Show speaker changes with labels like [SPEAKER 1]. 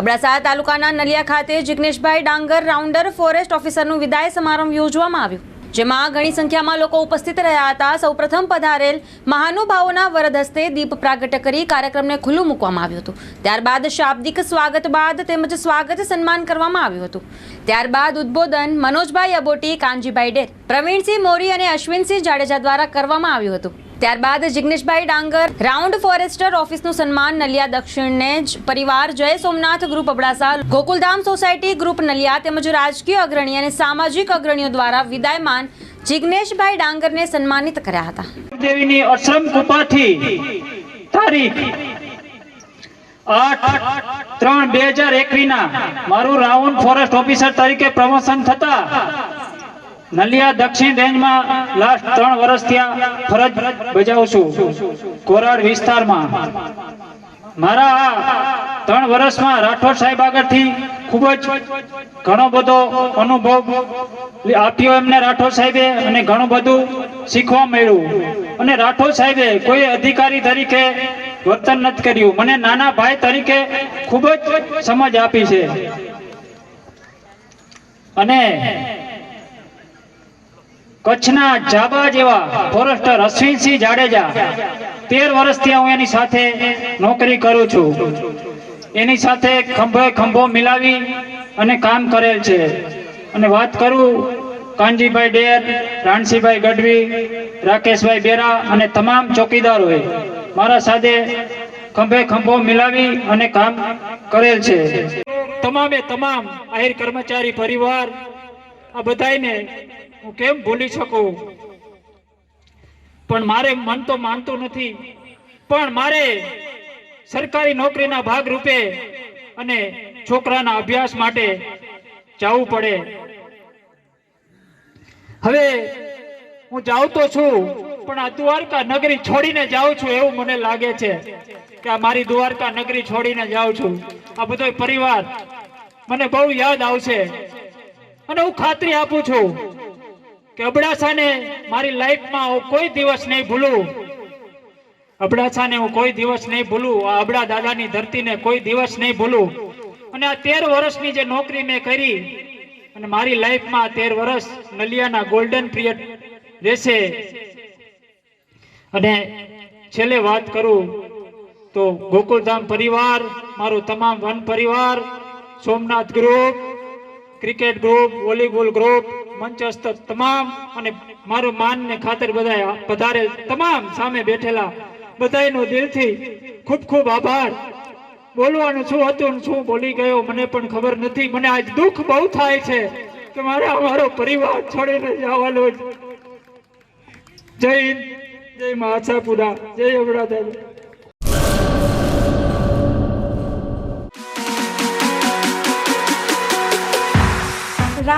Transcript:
[SPEAKER 1] અબડાસા તાલુકાના નલિયા ખાતે જિગ્નેશભાઈ ડાંગર રાઉન્ડર ફોરેસ્ટ ઓફિસરનું વિદાય સમારંભ યોજવામાં આવ્યું, જેમાં ઘણી સંખ્યામાં લોકો ઉપસ્થિત રહ્યા હતા. સૌપ્રથમ પધારેલ મહાનુભાવોના વરદ હસ્તે દીપ પ્રાગટ્ય કરી કાર્યક્રમને ખુલ્લું મૂકવામાં આવ્યું હતું. ત્યારબાદ શાબ્દિક સ્વાગત બાદ તેમજ સ્વાગત સન્માન કરવામાં આવ્યું હતું. ત્યારબાદ ઉદ્બોધન મનોજભાઈ અબોટી, કાનજીભાઈ ડેર, પ્રવીણસિંહ મોરી અને અશ્વિનસિંહ જાડેજા દ્વારા કરવામાં આવ્યું હતું. ત્યારબાદ જિગ્નેશભાઈ ડાંગર, રાઉન્ડ ફોરેસ્ટર ઓફિસનું સન્માન નલિયા દક્ષિણને જ પરિવાર Jay Somnath group Abdasa, Gokuldham society group Naliya તેમજ રાજકીય અગ્રણી અને સામાજિક અગ્રણીઓ દ્વારા વિદાયમાન જિગ્નેશભાઈ ડાંગરને સન્માનિત કર્યા હતા.
[SPEAKER 2] દેવીની અશ્રમ કૃપાથી તારીખ આઠ ત્રણ બે હજાર એકવીના મારું રાઉન્ડ ફોરેસ્ટ ઓફિસર તરીકે પ્રમોશન થતા નલિયા દક્ષિણ રેન્જમાં લાસ્ટ ત્રણ વર્ષ ત્યાં ફરજ બજાવું છું. કોરાડ વિસ્તારમાં. મારા આ ત્રણ વર્ષમાં રાઠોડ સાહેબ આગળથી ખૂબ જ ઘણો બધો અનુભવ આપ્યો એમને રાઠોડ સાહેબે અને ઘણું બધું શીખવા મળ્યું. અને રાઠોડ સાહેબે કોઈ અધિકારી તરીકે વર્તન નથી કર્યું. મને નાના ભાઈ તરીકે ખૂબ જ સમજ આપી છે. અને કચ્છના જાબા જેવા ફોરેસ્ટર અશ્વિનસિંહ જાડેજા. તેર વર્ષથી હું એની સાથે નોકરી કરું છું. એની સાથે ખંભે ખંભો મિલાવી અને કામ કરેલ છે. અને વાત કરું કાનજીભાઈ ડેર, રાણસીભાઈ ગઢવી, રાકેશભાઈ બેરા અને તમામ ચોકીદારોએ મારા સાથે ખંભે ખંભો મિલાવી અને કામ કરેલ છે. તમામે તમામ આહિર કર્મચારી પરિવાર, આ બધાયને હું કેમ ભૂલી શકું? પણ મારે મન તો માનતું નથી. પણ મારે સરકારી નોકરીના ભાગ રૂપે અને છોકરાના અભ્યાસ માટે જવું પડે. હવે હું જાઉં તો છું, પણ આ દ્વારકા નગરી છોડીને જાઉં છું એવું મને લાગે છે કે આ મારી દ્વારકા નગરી છોડીને જાઉં છું. આ બધો પરિવાર મને બહુ યાદ આવશે. અને હું ખાતરી આપું છું કે અબડાસાને મારી લાઈફમાં હું કોઈ દિવસ નહીં ભૂલું. અબડાસાને હું કોઈ દિવસ નહીં ભૂલું. આ અબડા દાદાની ધરતીને કોઈ દિવસ નહીં ભૂલું. અને આ તેર વર્ષની જે નોકરી મેં કરી, અને મારી લાઈફમાં આ તેર વર્ષ નલિયાના ગોલ્ડન પિરિયડ રહેશે. અને છેલ્લે વાત કરું તો ગોકુલધામ પરિવાર, મારું તમામ વન પરિવાર, Somnath group cricket group volleyball group મંચસ્થ તમામ અને મારું માન ને ખાતર બધા પધારેલ તમામ સામે બેઠેલા બધાયનો દિલથી ખૂબ ખૂબ આભાર. બોલવાનું શું હતું શું બોલી ગયો મને પણ ખબર નથી. મને આજ દુઃખ બહુ થાય છે કે મારે અમારો પરિવાર છોડીને જવાનો. જય હિન્દ, જય મા જય અબડા